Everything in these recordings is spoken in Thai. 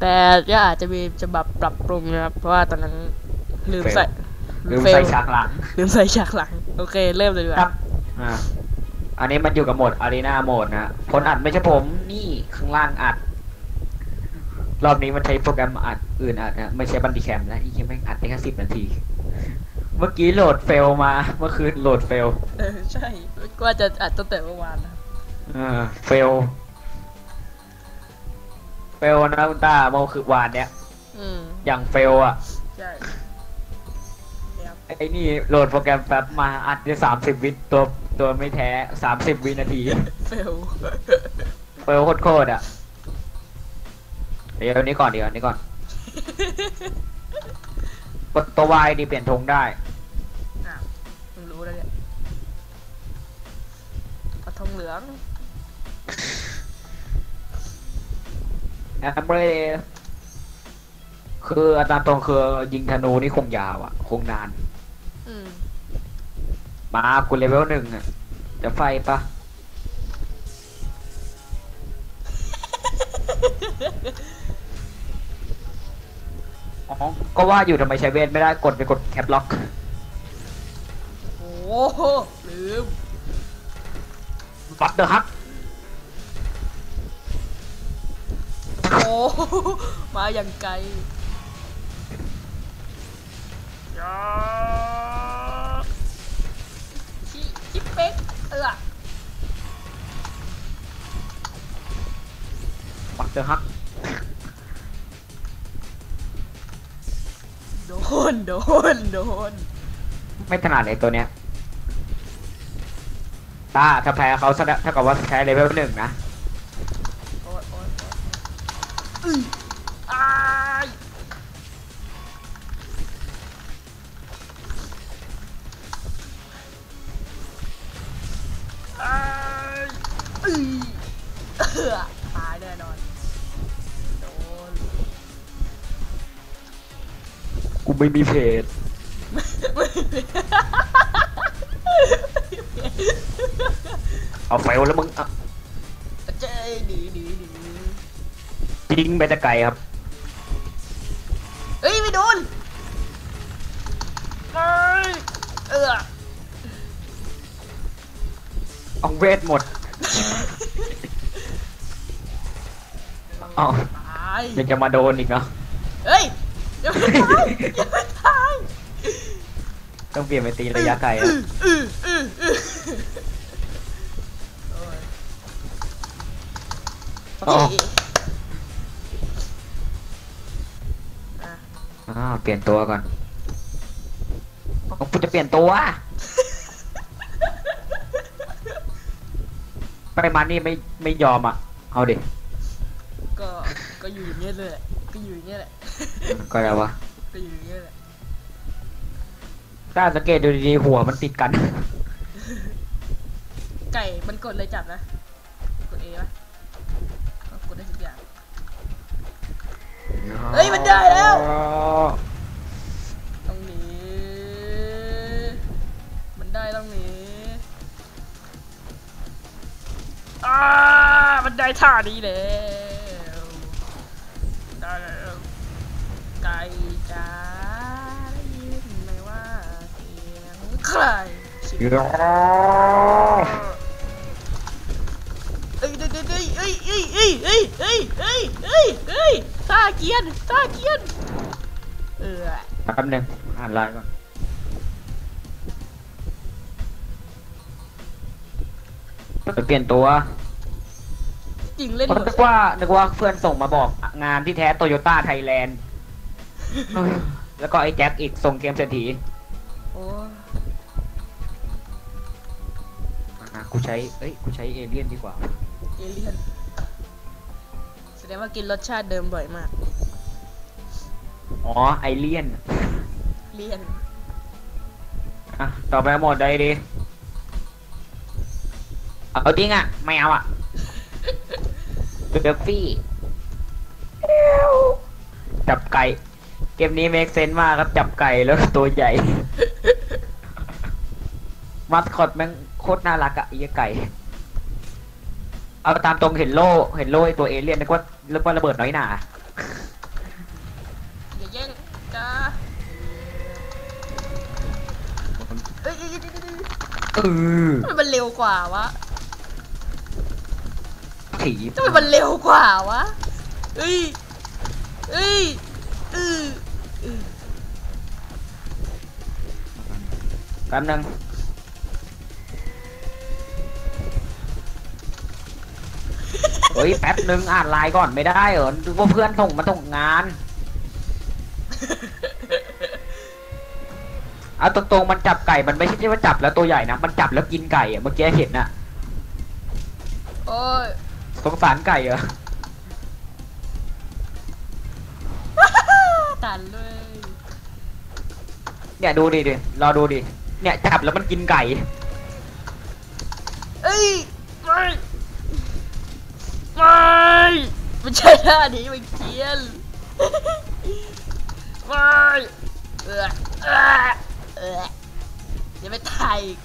แต่ก็อาจจะมีจะแบบปรับปรุงนะครับ เพราะว่าตอนนั้นลืมใส่ำลืมเฟลใส่ฉากหลังลืมใส่ฉากหลัง โอเค เริ่มเลยดีกครัว่าบอ่าอันนี้มันอยู่กับโหมดอารีนาโหมดนะคนอัดไม่ใช่ผมนี่ข้างล่างอัด รอบนี้มันใช้โปรแกรมอัดอื่นอัดนะไม่ใช่บันดีแคมนะอีกแม่งอัดได้แค่สิบนาที เมื่อกี้โหลดเฟลมาเมื่อคืนโหลดเฟล เออใช่ก็ว่าจะอัดตั้งแต่เมื่อวานนะครับเออเฟล เฟลนะคุณตาเมื่อคือวานเนี้ยอืมอย่างเฟลอะใช่ครับไอ้นี่โหลดโปรแกรมแป๊บมาอัดได้สามสิบวิตัวตัวไม่แท้สามสิบวินาที เฟลเฟลโคตรๆอะ เดี๋ยวอันนี้ก่อนเดี๋ยวอันนี้ก่อนกดตัววายดีเปลี่ยนธงได้ อะมึงรู้แล้วเนี่ยเอาทองเหลือง แอมเบรคืออาจารย์ตรงคือยิงธนูนี่คงยาวอะ คงนาน อืมมาคุณเลเวลหนึ่งอะ จะไฟปะอ๋อก็ว่าอยู่ทำไมใช้เวทไม่ได้กดไปกดแคปล็อก โอ้โหลืมบัตเตอร์ฮัก มาอย่างไกลยาชิชิเป๊กเออบัตเตอร์ฮัก โดน โดน โดน ไม่ถนัดเลยตัวเนี้ยตาถ้าแพ้เขาแสดงเท่ากับว่าแพ้เลเวลหนึ่งนะ โอ๊ยโอ๊ยโอ้ายอายอือเออตายแน่นอน โดน กูไม่มีเพจเอาเฟแล้วมึงอะเจ๊ดีดีดี ยิงไปแต่ไกลครับ เอ้ยไม่โดนเอ้ยเออเอาเวทหมดอ๋อตายยังจะมาโดนอีกเนาะเฮ้ยยังไม่ตายยังไม่ตายต้องเปลี่ยนไปตีระยะไกลอะ อื้ออื้ออื้ออื้อโอ้ยอ๋ออะ อ่าเปลี่ยนตัวก่อนกูจะเปลี่ยนตัว ไปมานี่ไม่ไม่ยอมอะ เอาดิ ก็ ก็อยู่อย่างเงี้ยเลยแหละก็อยู่อย่างเงี้ยแหละ ก็แล้ววะก็อยู่อย่างเงี้ยแหละ ถ้าสังเกตดูดีๆหัวมันติดกัน ไก่มันกดเลยจับนะ กดเอปะเอากดได้ทุกอย่าง เฮ้ยมันได้แล้วต้องหนีมันได้ต้องหนีอ่ามันได้ท่านี้แล้วได้แล้วไก่จ้าได้ยินไหมว่าเสียงใครเสียงเอ้ยเอ้ยเอ้ยเอ้ยเอ้ยเอ้ยเอ้ยเอ้ยเอ้ย เอ้ยเอ้ยท่าเกียนท่าเกียน เออแป๊บหนึงอ่านไลน์ก่อนไปเปลี่ยนตัวจริงเล่นเพราะนึกว่านึกว่าเพื่อนส่งมาบอกงานที่แท้โตโยต้าไทยแลนด์ แล้วก็ไอ้แจ็คอีกส่งเกมเศรษฐีโอ้อะกูใช้ เอ้ย กูใช้เอเลี่ยนดีกว่า เอเลี่ยนแส ดดงว่ากินรสชาติเดิมบ่อยมาก อ๋อ ไอเลียน เลี่ยน อะ ต่อไปหมดได้ดิ เอาจริงอะ ไม่เอาอะเดฟฟี่จับไก่ เกมนี้เมคเซนมากครับ จับไก่แล้วตัวใหญ่มาสคอตแม่งโคตรน่ารักอะไอ้เหี้ยไก่ เอาตามตรงเห็นโล่เห็นโล่ไอ้ตัวเอเลี่ยนนึกว่านึกว่าระเบิดน้อยหนาอย่าแย่งจ้าเอ้ยเอ้ยเอ้ยเอ้ยเอ้ยเออทำไมมันเร็วกว่าวะถีทำไมมันเร็วกว่าวะเอ้ยเอ้ยเออเออแป๊บนึง เฮ้ยแป๊บนึงอ่านไลน์ก่อนไม่ได้เหรอดูว่าเพื่อนส่งมาส่งงาน เอาตรงๆมันจับไก่ มันไม่ใช่ว่าจับแล้วตัวใหญ่นะ มันจับแล้วกินไก่อะเมื่อกี้เห็นน่ะโอ้ยสงสารไก่เหรอ ตันเลยเนี่ยดูดิดิรอดูดิ เนี่ยจับแล้วมันกินไก่ ไม่ใช่ท่านี้มันเกียนไม่เออเออเอออย่าไปตายอีก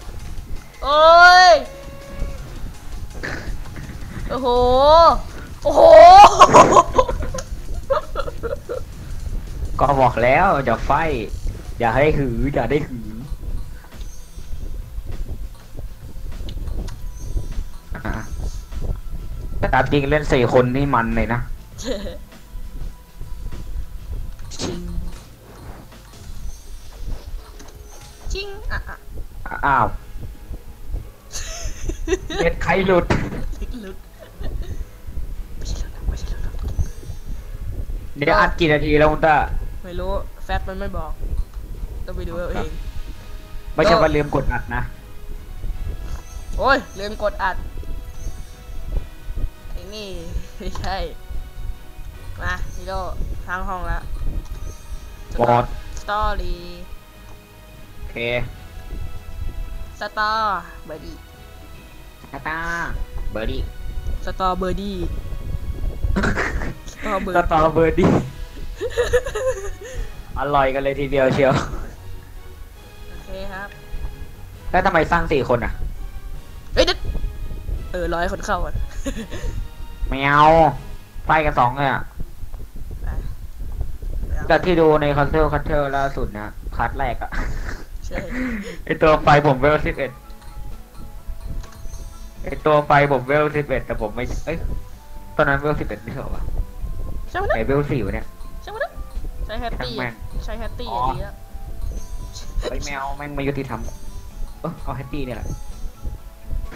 โอ้ย โอ้โห โอ้โห ก็บอกแล้วอย่าไฟ อย่าให้หืออย่าได้หืออะแต่ตามจริงเล่นสี่คนนี่มันเลยนะชิง อะอะอ้าวเน็ตใครหลุด ลึกลึกไม่ใช่ลึกไม่ใช่ลึกเดี๋ยวอัดกี่นาทีแล้วคุณตาไม่รู้ แฟตมันไม่บอก ต้องไปดูเอาเอง ไม่ใช่ว่าลืมกดอัดนะ โอ้ยลืมกดอัดไอ้ นี่ไม่ใช่ มาฮิโร่ทางห้องแล้วหมดสตอรี่โอเคสตอเบอร์ดี้ตาตาเบอร์ดี้สตอเบอร์ดี้สตอเบอสร์ตรอเบอร์ดี้อร่อยกันเลยทีเดียวเชียว โอเคครับแล้วทำไมสร้างสี่คนอะเฮ้ยเด็ดเออร้อยคนเข้าก่อน ไม่เอาไฟกันสองเลยอะไปไปเอาจากที่ดูในคอนเทลคัตเทอร์ล่าสุดนะคัดแรกอะใช่ไอตัวไฟผมเวลสิบเอ็ดไอตัวไฟผมเวลสิบเอ็ดแต่ผมไม่เอ้ยตอนนั้นเวลสิบเอ็ดไม่ใช่เหรอวะใช่ไหมไอนะเวลสี่วะเนี่ยใช่ไหมนะใช้แฮตตี้ช่างแม่งใช้แฮตตี้อ๋อัอนนี้อะไอแมวแม่งไม่ยุติธรรมเออเอาแฮตตี้เนี่ยแหละ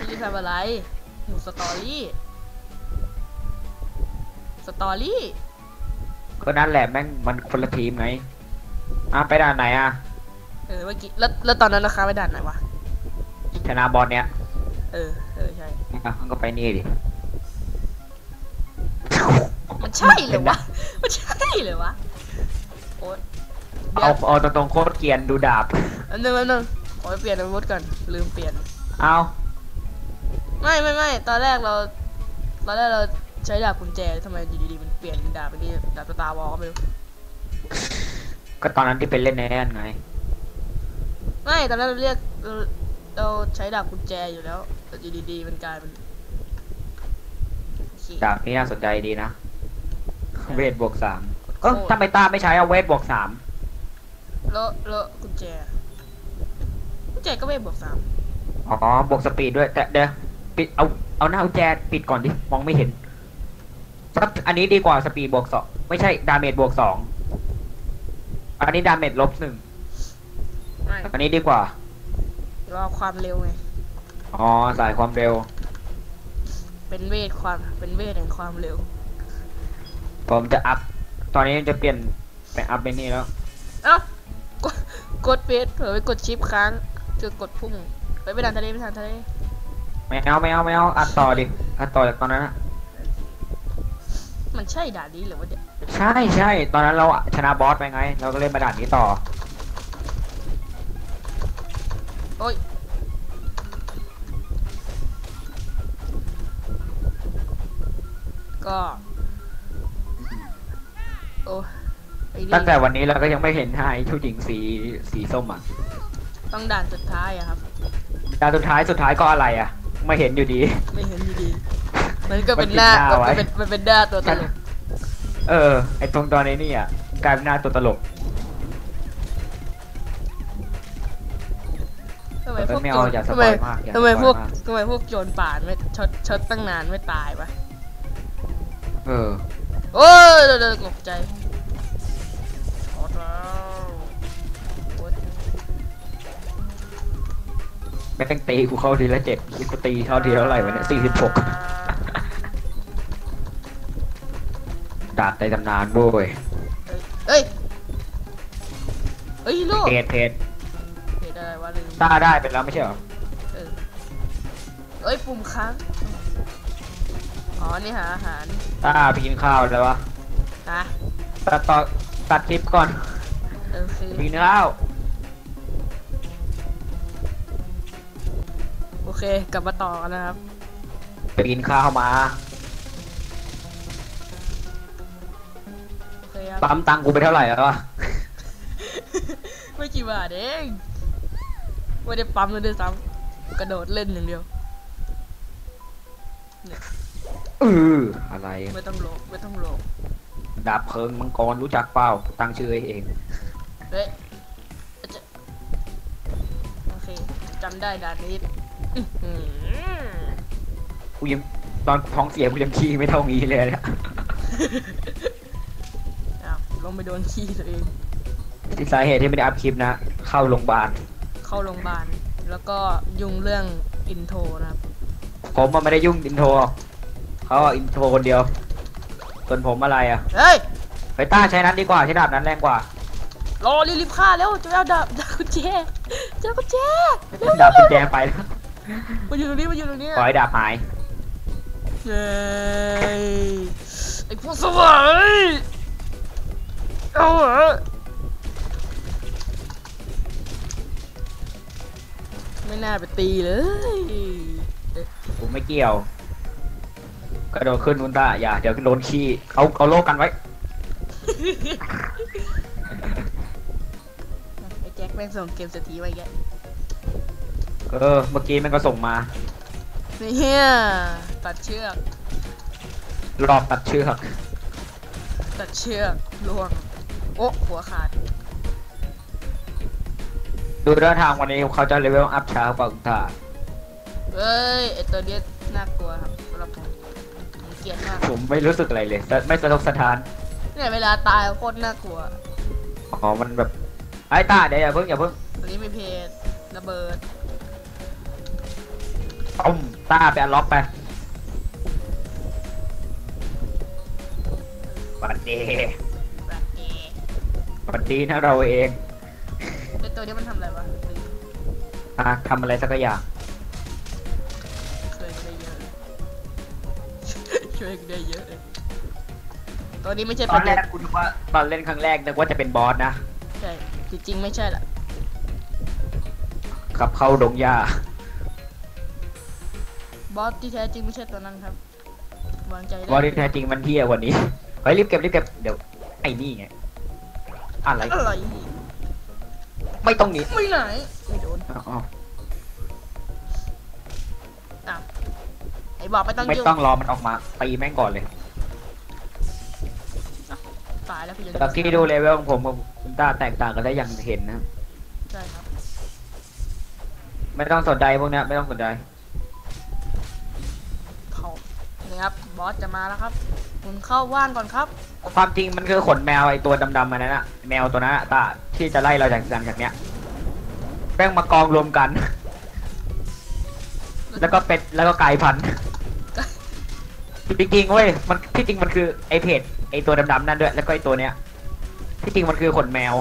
นี่ทำอะไรหนูสตอรี่ สตอรี่ ก็นั่นแหละแม่งมันคนละทีมไงอะไปด่านไหนอะ เออเมื่อกี้แล้วแล้วตอนนั้นราคาไปด่านไหนวะ ชนะบอลเนี้ยเออ เออใช่ อะก็ไปนี่ดิ มันใช่เหรอวะ มันใช่เหรอวะ โอ๊ยเดี๋ยเอาวเอาตรงๆโคตรเกรียนดูดาบ อันนึงอันนึงขอไปเปลี่ยนอาวุธก่อน ลืมเปลี่ยน เอา ไม่ไม่ไม่ตอนแรกเรา ตอนแรกเรา ใช้ดาบกุญแจทำไมอยู่ดีๆมันเปลี่ยนเป็นดาบเป็นนี่ดาบสตาร์วอลก็ไม่รู้ก็ตอนนั้นที่เป็นเล่นในนั่นไง ไม่ตอนแรกเราเรียกเราเราใช้ดาบกุญแจอยู่แล้วแต่อยู่ดีๆมันกลายเป็นโอเคดาบนี่น่าสนใจดีนะ เวทบวกสามโคเออตรทำไมตาไม่ใช้เอาเวทบวกสามแล้วแล้วกุญแจกุญแจก็ไม่บวกสามอ๋อบวกสปีดด้วย แต่เดี๋ยวปิดเอาเอาหน้ากุญแจปิดก่อนดิมองไม่เห็นสัก อันนี้ดีกว่าสปีดบวกสองไม่ใช่ดาเมจบวกสองอันนี้ดาเมจลบหนึ่งไม่อันนี้ดีกว่า รอความเร็วไง อ๋อสายความเร็ว เป็นเวทความ เป็นเวทแห่งความเร็ว ผมจะอัพ ตอนนี้จะเปลี่ยนไปอัพไปนี่แล้ว เอ้ากดกดเฟสเผื่อไปกดชิปค้างจะกดพุ่งไปไปดันทะเลไปดันทะเล ไม่เอาไม่เอาไม่เอาอัดต่อดิอัดต่อจากตอนนั้นอะทำไม มันใช่ด่านนี้หรือวะเนี่ยใช่ใช่ตอนนั้นเราชนะบอสไปไง เราก็เล่นมาด่านนี้ต่อ โอ้ยก็โอ้ไอ้นี่ตั้งแต่วันนี้เราก็ยังไม่เห็นไฮชูหญิงสีสีส้มอะต้องด่านสุดท้ายอะครับ ด่านสุดท้ายสุดท้ายก็อะไรอะ ไม่เห็นอยู่ดี ไม่เห็นอยู่ดี มันก็เป็นหน้ามันปิดหน้าไว้มันเป็นมันเป็นหน้าตัวตลกเออ ไอตรงตอนนี้นี่อะกลายเป็นหน้าตัวตลกทำไมพวกไม่โจเอารอย่าสทำปไมอยมากอย่าทำไมสปพอวยกมากทำไมพวกโจรป่านไม่ชดชดตั้งนานไม่ตายวะเออโอ้ยเดี๋ยวเดี๋ยวตกใจชดแล้วโอ๊ยไม่ต้องตีกูเข้าทีละเจ็ดคิดกูตีเข้าทีเท่าไหร่วะเนี่ยสี่สิบหก ดาบในตำนานโว้ยเอ้ยเอ้ยโลกเพจเพจเพจอะไรวะลืมต้าได้เป็นแล้วไม่ใช่เหรอ เออเอ้ยปุ่มค้างอ๋อนี่หาอาหารต้าไปกินข้าวแล้ววะฮะตัดต่อตัดคลิปก่อนโอเคไปกินข้าวโอเคกลับมาต่อกันนะครับไปกินข้าวมา ปั๊มตังค์กูไปเท่าไหร่แล้ววะไม่กี่บาทเองไม่ได้ปั๊มเลยด้วยซ้ำกระโดดเล่นอย่างเดียวเอออะไรไม่ต้องโลกไม่ต้องโลกดาบเพลิงมังกรรู้จักเปล่ากูตั้งชื่อให้เองเฮ้ยอาจจะโอเคจำได้ด่านนี้อื้อหือกูยังตอนท้องเสียกูยังขี้ไม่เท่านี้เลยเนี่ยอ้าวล งไปโดนขี้ตัวเอง ที่สาเหตุที่ไม่ได้อัพคลิปนะ เข้าโรงพยาบาลเข้าโรงพยาบาลแล้วก็ยุ่งเรื่องอินโทรนะครับ ผมมันไม่ได้ยุ่งอินโทรเขาอะอินโทรคนเดียวส่วนผมอะไรอะเฮ้ย ไปต้าใช้นั้นดีกว่าใช้ดาบนั้นแรงกว่ารอรีบๆฆ่าแล้วจะเอาดาบดาบกุญแจเจ้ากุญแจเร็วดาบกุญแจไปแล้วมาอยู่ตรงนี้มาอยู่ตรงนี้ขอให้ดาบหายเฮ้ยไอ้พวกสวาย เอาเหรอไม่น่าไปตีเลยผมไม่เกี่ยวกระโดดขึ้นนุนต้าอย่าเดี๋ยวโดนขี้เอาเอาโลกกันไว้ไอ้แจ็คแม่งส่งเกมสตรีไว้แกเออเมื่อกี้มันก็ส่งมาเนี่ยตัดเชือกรอบตัดเชือกตัดเชือกล่วง โอ้หัวขาด ดูท่าทางวันนี้เขาจะเลเวลอัพช้ากว่าคุณตาเอ้ยไอตัวเนี้ยน่ากลัวครับสำหรับผมผมเกลียดมาก ผมไม่รู้สึกอะไรเลยแต่ไม่สะทกสะท้าน เนี่ยเวลาตายโคตรน่ากลัว อ๋อ มันแบบไอ้ตาเดี๋ยวอย่าเพิ่งอย่าเพิ่งตัวนี้มีเพจระเบิดต้มตาไปอันล็อกไปบัดดีแบบนี้ บัดดีนะเราเองไอตัวนี้มันทำอะไรวะลืมอะทำอะไรสักอย่างช่วยกันได้เยอะเลยช่วยกันได้เยอะเลยตัวนี้ไม่ใช่ตปอนระแรเด็นกคุณว่าตอนเล่นครั้งแรกนึกว่าจะเป็นบอสนะใช่จริงๆไม่ใช่ละขับเข้าดงหญ้าบอสที่แท้จริงไม่ใช่ตัวนั้นครับ วางใจได้บอสที่แท้จริงมันเที่ยกว่านี้เฮ้ยรีบเก็บรีบเก็บเดี๋ยวไอ้นี่ไง อะไร อะไรไม่ต้องหนีไม่ไหนไม่โดนอ๋ออ้าวไอ้บอกไม่ต้องไม่ยุ่งต้องรอมันออกมาตีแม่งก่อนเลยตายแล้วพี่จะแต่ที่ดูเลเวลของผมกับคุณตาแตกต่างกันได้อย่างเห็นนะ ใช่ครับ ไม่ต้องสนใจพวกเนี้ยไม่ต้องสนใจ ครับ บอสจะมาแล้วครับคุณเข้าว่านก่อนครับ ความจริงมันคือขนแมวไอตัวดำๆมันนั่นอะแมวตัวนั้นอะตาที่จะไล่เราจากหลังจากเนี้ยแป้งมากองรวมกัน แล้วก็เป็นแล้วก็กลายพันธุ์จริงๆเว้ยมันที่จริงมันคือไอเพจไอตัวดำๆนั่นด้วย แล้วก็ไอตัวเนี้ย ที่จริงมันคือขนแมว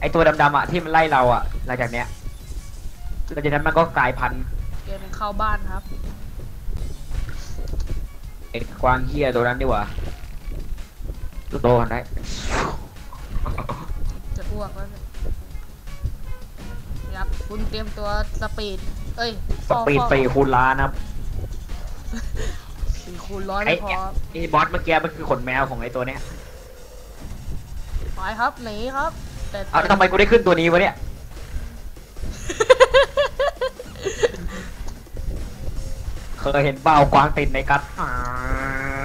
ไอตัวดำๆอะที่มันไล่เราอะหลังจากเนี้ยหลังจากนั้นมันก็กลายพันธุ์เกมเข้าบ้านครับไอ กวางเฮียตัวนั้นดีกว่าโตกันได้จะอ้วกแล้วเนี่ยครับคุณเตรียมตัวสปีด เอ้ยสปีดสี่คูณล้านนะครับสี่คูณร้อยไอ้ไม่พอไอ้บอสเมื่อกี้มันคือขนแมวของไอ้ตัวเนี้ยไปครับหนีครับ แต่เอาแล้วทำไมกูได้ขึ้นตัวนี้วะเนี่ยเคยเห็นเปล่ากวางติดในกัดอ่า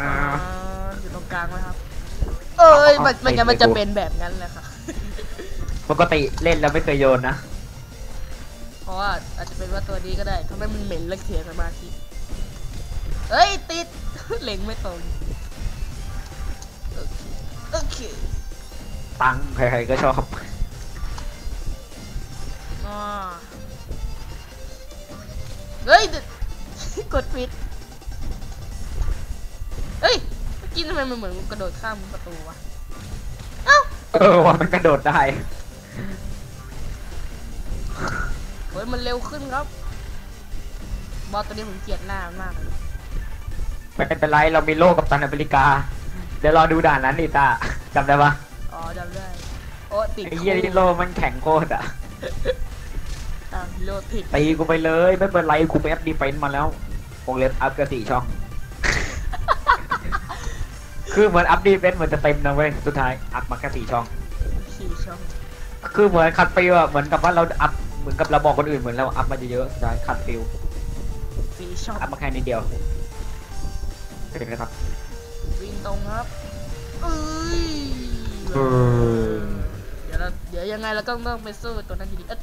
อ่าอยู่ตรงกลางไหมครับ เอ้ยมันเอามันจะไปมันจะไปดูเป็นแบบนั้นแหละค่ะ ปกติเล่นแล้วไม่เคยโยนนะเพราะว่าอาจจะเป็นว่าตัวนี้ก็ได้ทำให้มันเหม็นและเสียสมาธิเอ้ยติดเล็งไม่ตรงโอเคโอเคตังค์ใครๆก็ชอบอ่าเฮ้ยเดี๋ยวกดปิดเฮ้ย เมื่อกี้ทำไมมันเหมือนกระโดดข้ามประตูวะเอ้าเออว่ามันกระโดดได้ เฮ้ยมันเร็วขึ้นครับ บอสตัวนี้ผมเกลียดหน้ามันมากเลยไม่เป็นไรเรามีโลกกับตันอเมริกา เดี๋ยวรอดูด่านนั้นดิตาจำได้ปะอ๋อจำได้โอ้ติดไอ้เหี้ยที่โลกมันแข็งโคตรอะอะโลติดตีกูไปเลยไม่เป็นไรกูไปแอปดีเฟนต์มาแล้ววงเล็บอัพกระสี่ช่อง คือเหมือนอัพดีเฟนต์เหมือนจะเต็มนะเว้ยสุดท้ายอัพมาแค่สี่ช่องขี่ช่อง คือเหมือนคัดฟิลอะเหมือนกับว่าเราอัพเหมือนกับเราบอกคนอื่นเหมือนเราอัพมาเยอะๆสุดท้ายคัดฟิลสี่ช่อง อัพมาแค่นิดเดียวเป็นไงครับวิ่งตรงครับเอ้ยเออเดี๋ยวเราเดี๋ยวยังไงเราก็ต้องไปสู้ตัวนั้นอยู่ดีเอ๊ะ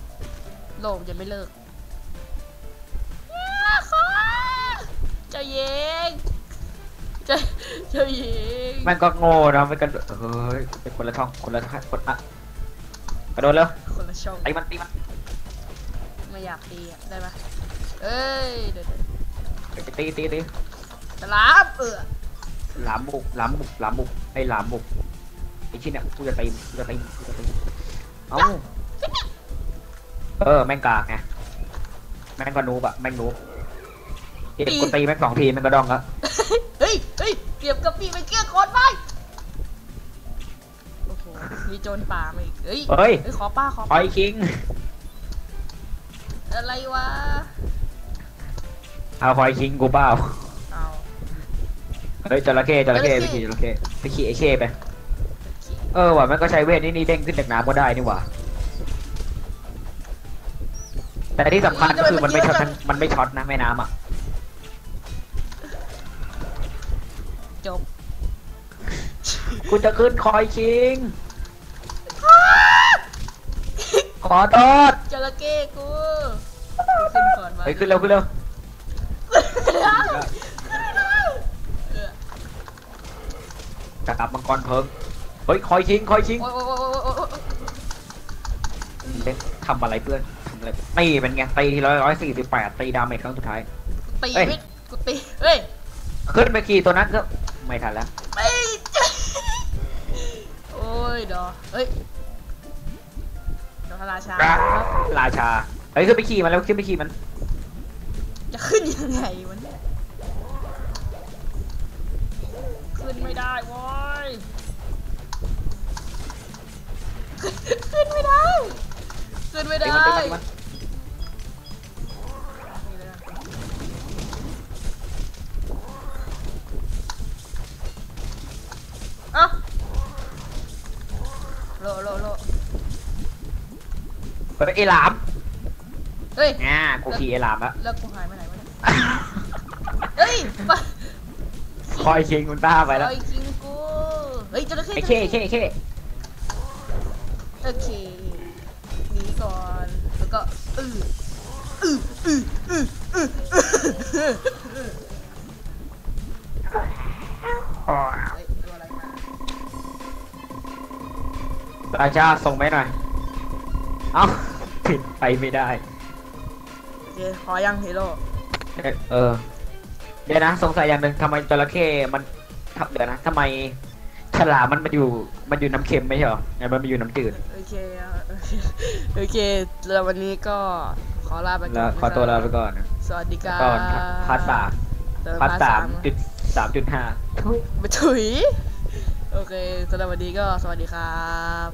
โลกจะไม่เลิกอ้าค่ะเจ้าเยง เจ้าเจ้าเยงมันก็โง่นะมันกระโดดเฮ้ยเป็นคนละช่องคนละช่องคนอะกระโดดแล้วคนละช่องตีมันตีมันไม่อยากตีอะได้ปะเอ้ยเดี๋ยวเดี๋ยวตีตีตีฉลามเออหลามบุกหลามบุกหลามบุกไอ้หลามบุกไอ้ชิ้นเนี่ยกูจะตีกูจะตีกูจะตีเอ้าเออแม่งกากไงแม่งก็นูบอะแม่งนูบ เอ็กูตีแม่งสองทีแม่งก็ดองละเฮ้ยเฮ้ยเก็บกระบี่ไปเกี้ยโคนไปโอ้โหมีโจรป่ามาอีกเฮ้ยเฮ้ยเฮ้ยขอป้าขออป้าอยคิง อะไรวะเอาพอยคิงกูเปล่า เอาเฮ้ยจระเข้จระเข้ไปขี่จระเข้ไปขี่ไอ้เข้ไปเออว่ะแม่งก็ใช้เวทนี่นี่เด้งขึ้นจากน้ำก็ได้นี่หว่าแต่ที่สำคัญก็คือมันไม่ช็อตมันมันไม่ช็อตนะแม่น้ำอะ จบกูจะขึ้นคอยคิง ขอโทษจระเข้กูขึ้นก่อนวะเฮ้ยขึ้นเร็วขึ้นเร็วเออจะกลับมังกรเพิงเฮ้ยคอยคิงคอยคิงโอ้ยโอ้ยโอ้ยโอ้ยโอ้ยเล่นทำอะไรเพื่อนทำอะไรตีเป็นไงตีทีร้อยร้อยสี่สิบแปดตีดาเมจครั้งสุดท้ายตีเอ้ยไม่กูตีเฮ้ยขึ้นไปขี่ตัวนั้นก็ ไม่ทันแล้วไม่โอ้ยดอเฮ้ยดอกราชาครับราชาเฮ้ยขึ้นไปขี่มันแล้วขึ้นไปขี่มัน จะขึ้นยังไงวะเนี่ยขึ้นไม่ได้โว้ยขึ้นไม่ได้ ขึ้นไม่ตีได้ เฮ้ยไอ้หลามเฮ้ยอ่ากูขี่ไอ้หลามแล้วแล้วกูหายไปไหนวะเนี่ยเฮ้ยไปคอยคิงมันต้าไปแล้วไอ้คิงกูเฮ้ยจระเข้ไอ้เข้ไอ้เข้ไอ้เข้โอเคหนีก่อนแล้วก็อืออืออืออืออืออือเฮ้ยตัวอะไรมาราชาส่งไปหน่อย เอ้าผิด ไปไม่ได้ โอเคพอยังฮีโร่เอ่อเออ เดี๋ยวนะ สงสัยอย่างหนึ่งทำไมจระเข้มันทำเดี๋ยวนะทำไมฉลามมันมาอยู่ มันอยู่น้ำเค็มไม่ใช่เหรอไงมันมาอยู่น้ำจืดโอเคอะโอเคโอเคแล้ววันนี้ก็ขอลาไปก่แล้อวนขอตัวลาไปก่อนนะสวัสดีครับก่อนพาร์ทสามเติมพาร์ทสามนะจุดสามจุดห้ามาถุย โอเคสำหรับวันนี้ก็สวัสดีครับ